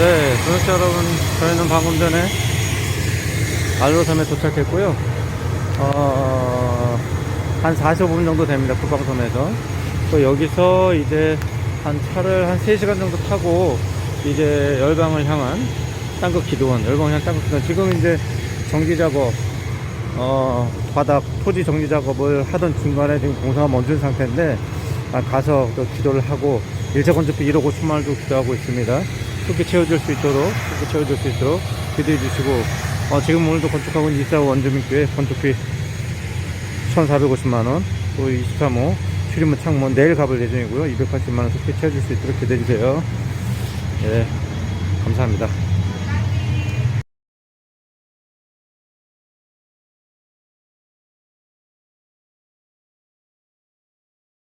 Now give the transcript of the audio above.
네, 구독자 여러분, 저희는 방금 전에 알로섬에 도착했고요. 어, 한 45분 정도 됩니다. 국방섬에서. 또 여기서 이제 한 차를 한 3시간 정도 타고 이제 열방을 향한 땅끝 기도원, 열방을 향한 땅끝 기도원. 지금 이제 정지 작업, 어, 바닥 토지 정지 작업을 하던 중간에 지금 공사가 멈춘 상태인데, 아, 가서 또 기도를 하고, 1차 건축비 1억 5천만 원도 기도하고 있습니다. 쉽게 채워줄 수 있도록, 쉽게 채워줄 수 있도록 기도해 주시고, 어, 지금 오늘도 있는 24호 원주민교회 건축비 1,450만원, 또 23호 출입문 창문 내일 가볼 예정이고요. 280만원 쉽게 채워줄 수 있도록 기도해 주세요. 예, 감사합니다.